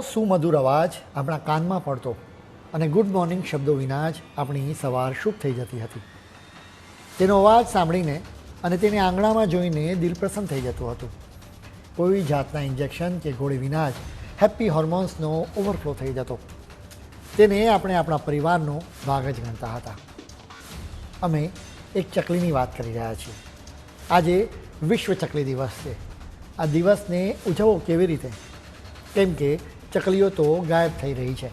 સુમધુર અવાજ આપણા કાનમાં પડતો અને ગુડ મોર્નિંગ શબ્દો વિના જ આપણી સવાર શુભ થઈ જતી હતી. તેનો અવાજ સાંભળીને અને તેને આંગણામાં જોઈને દિલ પ્રસન્ન થઈ જતું હતું. કોઈ જાતના ઇન્જેક્શન કે ગોળી વિના જ હેપ્પી હોર્મોન્સનો ઓવરફ્લો થઈ જતો. તેને આપણે આપણા પરિવારનો ભાગ જ ગણતા હતા. અમે એક ચકલીની વાત કરી રહ્યા છીએ. આજે વિશ્વ ચકલી દિવસ છે. આ દિવસને ઉજવવો કેવી રીતે? કેમ કે ચકલીઓ તો ગાયબ થઈ રહી છે.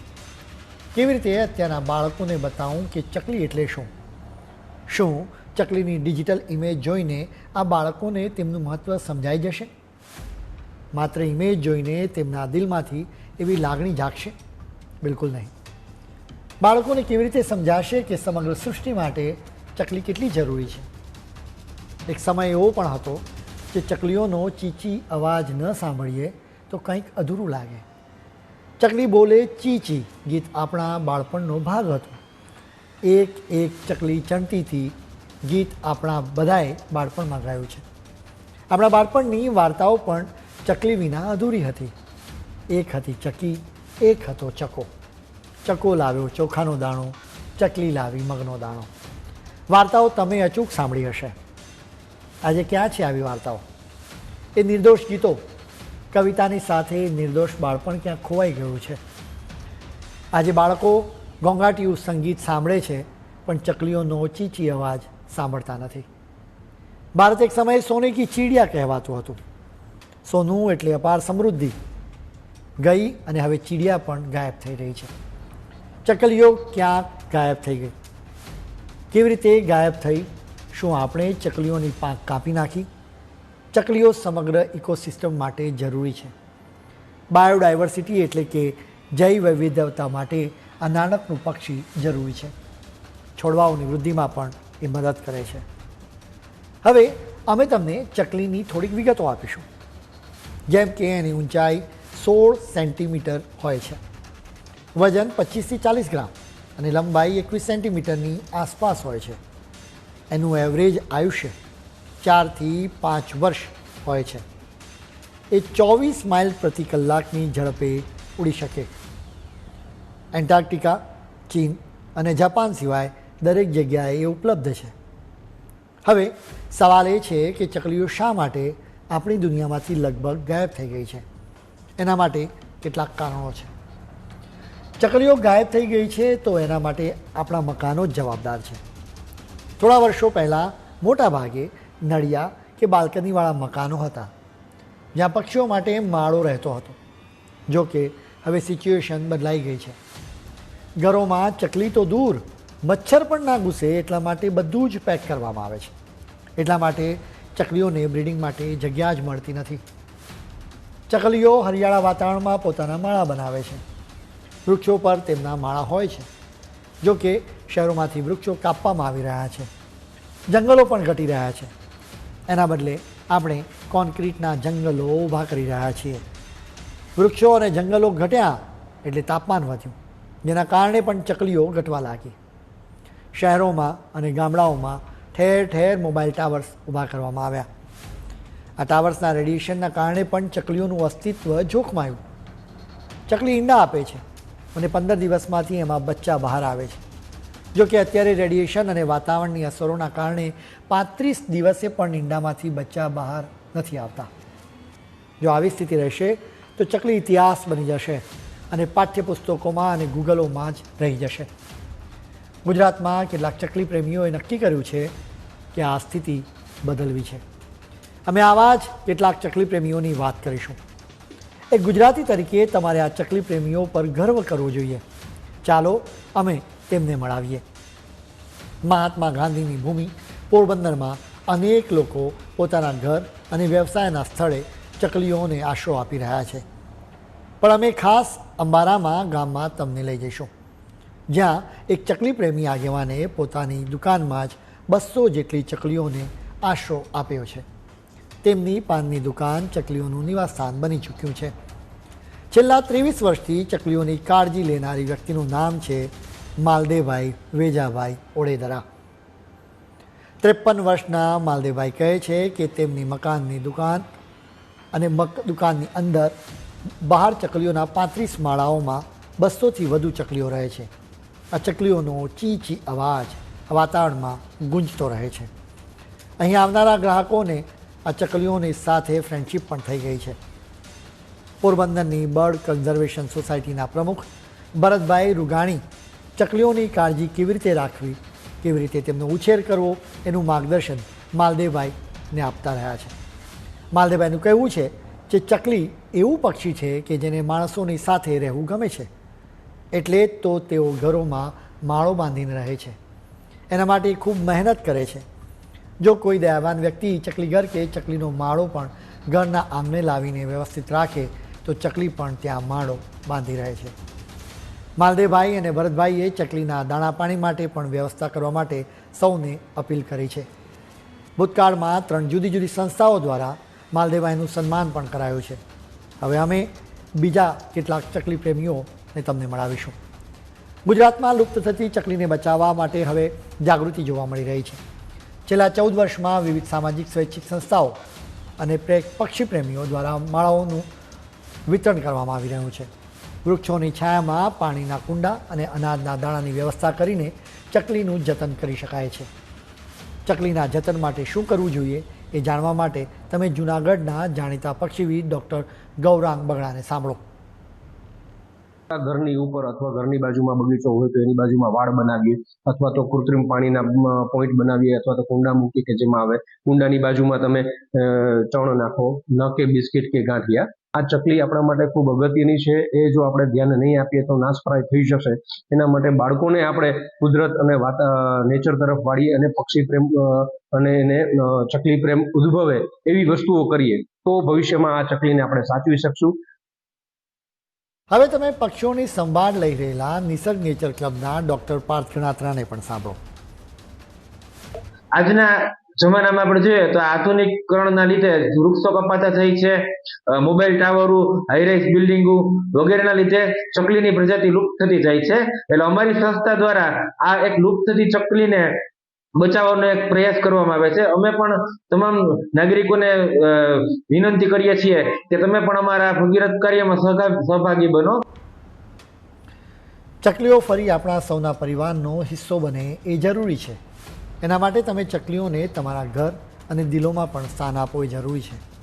કેવી રીતે અત્યારના બાળકોને બતાવું કે ચકલી એટલે શું? શું ચકલીની ડિજિટલ ઇમેજ જોઈને આ બાળકોને તેમનું મહત્ત્વ સમજાઈ જશે? માત્ર ઇમેજ જોઈને તેમના દિલમાંથી એવી લાગણી જાગશે? બિલકુલ નહીં. બાળકોને કેવી રીતે સમજાશે કે સમગ્ર સૃષ્ટિ માટે ચકલી કેટલી જરૂરી છે? એક સમય એવો પણ હતો કે ચકલીઓનો ચીચી અવાજ ન સાંભળીએ તો કંઈક અધૂરું લાગે. ચકલી બોલે ચી ચી ગીત આપણા બાળપણનો ભાગ હતો. એક એક ચકલી ચણતીથી ગીત આપણા બધાએ બાળપણમાં ગાયું છે. આપણા બાળપણની વાર્તાઓ પણ ચકલી વિના અધૂરી હતી. એક હતી ચકી, એક હતો ચકો. ચકો લાવ્યો ચોખાનો દાણો, ચકલી લાવી મગનો દાણો. વાર્તાઓ તમે અચૂક સાંભળી હશે. આજે ક્યાં છે આવી વાર્તાઓ? એ નિર્દોષ ગીતો કવિતાની સાથે નિર્દોષ બાળપણ ક્યાં ખોવાઈ ગયું છે. આજે બાળકો ઘોંઘાટિયું સંગીત સાંભળે છે, પણ ચકલીઓનો ચીચી અવાજ સાંભળતા નથી. ભારત એક સમયે સોને કી ચીડિયા કહેવાતું હતું. સોનું એટલે અપાર સમૃદ્ધિ. ગઈ અને હવે ચીડિયા પણ ગાયબ થઈ રહી છે. ચકલીઓ ક્યાં ગાયબ થઈ ગઈ. કેવી રીતે ગાયબ થઈ? શું આપણે ચકલીઓની પાંખ કાપી નાખી? ચકલીઓ સમગ્ર ઇકોસિસ્ટમ માટે જરૂરી છે. બાયોડાયવર્સિટી એટલે કે જૈવ વૈવિધ્યતા માટે આ નાનકનું પક્ષી જરૂરી છે. છોડવાઓની વૃદ્ધિમાં પણ એ મદદ કરે છે. હવે અમે તમને ચકલીની થોડીક વિગતો આપીશું. જેમ કે એની ઊંચાઈ સોળ સેન્ટીમીટર હોય છે. વજન પચીસથી ચાલીસ ગ્રામ અને લંબાઈ એકવીસ સેન્ટીમીટરની આસપાસ હોય છે. એનું એવરેજ આયુષ્ય ચારથી પાંચ વર્ષ હોય છે. એ ચોવીસ માઇલ પ્રતિ કલાકની ઝડપે ઉડી શકે. એન્ટાર્કટિકા, ચીન અને જાપાન સિવાય દરેક જગ્યાએ એ ઉપલબ્ધ છે. હવે સવાલ એ છે કે ચકલીઓ શા માટે આપણી દુનિયામાંથી લગભગ ગાયબ થઈ ગઈ છે? એના માટે કેટલાક કારણો છે. ચકલીઓ ગાયબ થઈ ગઈ છે તો એના માટે આપણા મકાનો જ જવાબદાર છે. થોડા વર્ષો પહેલાં મોટા ભાગે નળિયા કે બાલ્કનીવાળા મકાનો હતા. જ્યાં પક્ષીઓ માટે માળો રહેતો હતો. જો કે, હવે સિચ્યુએશન બદલાઈ ગઈ છે. ઘરોમાં ચકલી તો દૂર, મચ્છર પણ ના ઘૂસે એટલા માટે બધું જ પેક કરવામાં આવે છે. એટલા માટે ચકલીઓને બ્રીડિંગ માટે જગ્યા જ મળતી નથી. ચકલીઓ હરિયાળા વાતાવરણમાં પોતાના માળા બનાવે છે. વૃક્ષો પર તેમના માળા હોય છે. જો કે, શહેરોમાંથી વૃક્ષો કાપવામાં આવી રહ્યા છે. જંગલો પણ ઘટી રહ્યા છે. એના બદલે આપણે કોન્ક્રીટના જંગલો ઊભા કરી રહ્યા છીએ. વૃક્ષો અને જંગલો ઘટ્યા એટલે તાપમાન વધ્યું. જેના કારણે પણ ચકલીઓ ઘટવા લાગી. શહેરોમાં અને ગામડાઓમાં ઠેર ઠેર મોબાઈલ ટાવર્સ ઊભા કરવામાં આવ્યા. આ ટાવર્સના રેડિયેશનના કારણે પણ ચકલીઓનું અસ્તિત્વ જોખમાયું. ચકલી ઈંડા આપે છે અને પંદર દિવસમાંથી એમાં બચ્ચા બહાર આવે છે. જો કે અત્યારે રેડિયેશન અને વાતાવરણની અસરોના કારણે પાંત્રીસ દિવસે પણ ઈંડામાંથી બચ્ચા બહાર નથી આવતા. જો આવી સ્થિતિ રહેશે, તો ચકલી ઇતિહાસ બની જશે અને પાઠ્યપુસ્તકોમાં અને ગૂગલોમાં જ રહી જશે. ગુજરાતમાં કેટલાક ચકલી પ્રેમીઓએ નક્કી કર્યું છે કે આ સ્થિતિ બદલવી છે. અમે આવા જ કેટલાક ચકલી પ્રેમીઓની વાત કરીશું. એક ગુજરાતી તરીકે તમારે આ ચકલી પ્રેમીઓ પર ગર્વ કરવો જોઈએ. ચાલો, અમે તેમને મળાવીએ. મહાત્મા ગાંધીની ભૂમિ પોરબંદરમાં અનેક લોકો પોતાના ઘર અને વ્યવસાયના સ્થળે ચકલીઓને આશરો આપી રહ્યા છે. પણ અમે ખાસ અંબારામાં ગામમાં તમને લઈ જઈશું. જ્યાં એક ચકલી પ્રેમી આગેવાને પોતાની દુકાનમાં જ બસો જેટલી ચકલીઓને આશરો આપ્યો છે. તેમની પાનની દુકાન ચકલીઓનું નિવાસસ્થાન બની ચૂક્યું છે. છેલ્લા ત્રેવીસ વર્ષથી ચકલીઓની કાળજી લેનારી વ્યક્તિનું નામ છે માલદેવભાઈ વેજાભાઈ ઓડેદરા. ત્રેપન વર્ષના માલદેવભાઈ કહે છે કે તેમની મકાનની દુકાન અને મક દુકાનની અંદર બહાર ચકલીઓના પાંત્રીસ માળાઓમાં બસોથી વધુ ચકલીઓ રહે છે. આ ચકલીઓનો ચી ચી અવાજ વાતાવરણમાં ગુંજતો રહે છે. અહીં આવનારા ગ્રાહકોને આ ચકલીઓની સાથે ફ્રેન્ડશીપ પણ થઈ ગઈ છે. પોરબંદરની બર્ડ કન્ઝર્વેશન સોસાયટીના પ્રમુખ ભરતભાઈ રૂગાણી ચકલીઓની કાળજી કેવી રીતે રાખવી, કેવી રીતે તેમનો ઉછેર કરવો, એનું માર્ગદર્શન માલદેવભાઈને આપતા રહ્યા છે. માલદેવભાઈનું કહેવું છે કે ચકલી એવું પક્ષી છે કે જેને માણસોની સાથે રહેવું ગમે છે, એટલે જ તો તેઓ ઘરોમાં માળો બાંધીને રહે છે. એના માટે ખૂબ મહેનત કરે છે. જો કોઈ દયાવાન વ્યક્તિ ચકલી ઘર કે ચકલીનો માળો પણ ઘરના આંગણે લાવીને વ્યવસ્થિત રાખે, તો ચકલી પણ ત્યાં માળો બાંધી રહે છે. માલદેવભાઈ અને ભરતભાઈએ ચકલીના દાણા પાણી માટે પણ વ્યવસ્થા કરવા માટે સૌને અપીલ કરી છે. ભૂતકાળમાં ત્રણ જુદી જુદી સંસ્થાઓ દ્વારા માલદેવભાઈનું સન્માન પણ કરાયું છે. હવે અમે બીજા કેટલાક ચકલી પ્રેમીઓને તમને મળાવીશું. ગુજરાતમાં લુપ્ત થતી ચકલીને બચાવવા માટે હવે જાગૃતિ જોવા મળી રહી છે. છેલ્લા ચૌદ વર્ષમાં વિવિધ સામાજિક, સ્વૈચ્છિક સંસ્થાઓ અને પક્ષી પ્રેમીઓ દ્વારા માળાઓનું વિતરણ કરવામાં આવી રહ્યું છે. વૃક્ષોની છાયામાં પાણીના કુંડા અને અનાજના દાણાની વ્યવસ્થા કરીને ચકલીનું જતન કરી શકાય છે. ચકલીના જતન માટે શું કરવું જોઈએ એ જાણવા માટે તમે જૂનાગઢના જાણીતા પક્ષીવિદ ડૉક્ટર ગૌરાંગ બગડાને સાંભળો. ઘરની ઉપર અથવા ઘરની બાજુમાં બગીચો હોય તો એની બાજુમાં વાડ બનાવીએ અથવા તો કૃત્રિમ પાણીના પોઈન્ટ બનાવીએ અથવા તો કુંડા મૂકી કે જેમાં આવે. કુંડાની બાજુમાં તમે ચણ નાખો, ન કે બિસ્કિટ કે ગાંઠિયા. આ ચકલી આપણા માટે ખૂબ અગત્યની છે. એ જો આપણે ધ્યાન નહીં આપીએ તો નાશપ્રાય થઈ જશે. એના માટે બાળકોને આપણે કુદરત અને વાત નેચર તરફ વાળીએ અને પક્ષી પ્રેમ અને એને ચકલી પ્રેમ ઉદ્ભવે એવી વસ્તુઓ કરીએ તો ભવિષ્યમાં આ ચકલીને આપણે સાચવી શકશું. હવે તમે પક્ષીઓની સંભાળ લઈ રહેલા નિસર્ગ નેચર ક્લબના ડૉક્ટર પાર્થ ગણાત્રાને પણ સાંભળો. આજના જમાનામાં આપણે જોઈએ તો આધુનિકરણના લીધે વૃક્ષો કપાતા થઈ છે મોબાઈલ ટાવરો હાઈરાઇઝ બિલ્ડિંગો વગેરેના લીધે ચકલીની પ્રજાતિ લુપ્ત થતી જાય છે. એટલે અમારી સંસ્થા દ્વારા આ એક લુપ્ત થતી ચકલીને બચાવવાનો એક પ્રયાસ કરવામાં આવે છે. અમે પણ તમામ નાગરિકોને વિનંતી કરીએ છીએ કે તમે પણ અમારા ભગીરથ કાર્યમાં સહભાગી બનો. ચકલીઓ ફરી આપણા સૌના પરિવારનો હિસ્સો બને એ જરૂરી છે. એના માટે તમે ચકલીઓને તમારા ઘર અને દિલોમાં પણ સ્થાન આપવું જરૂરી છે.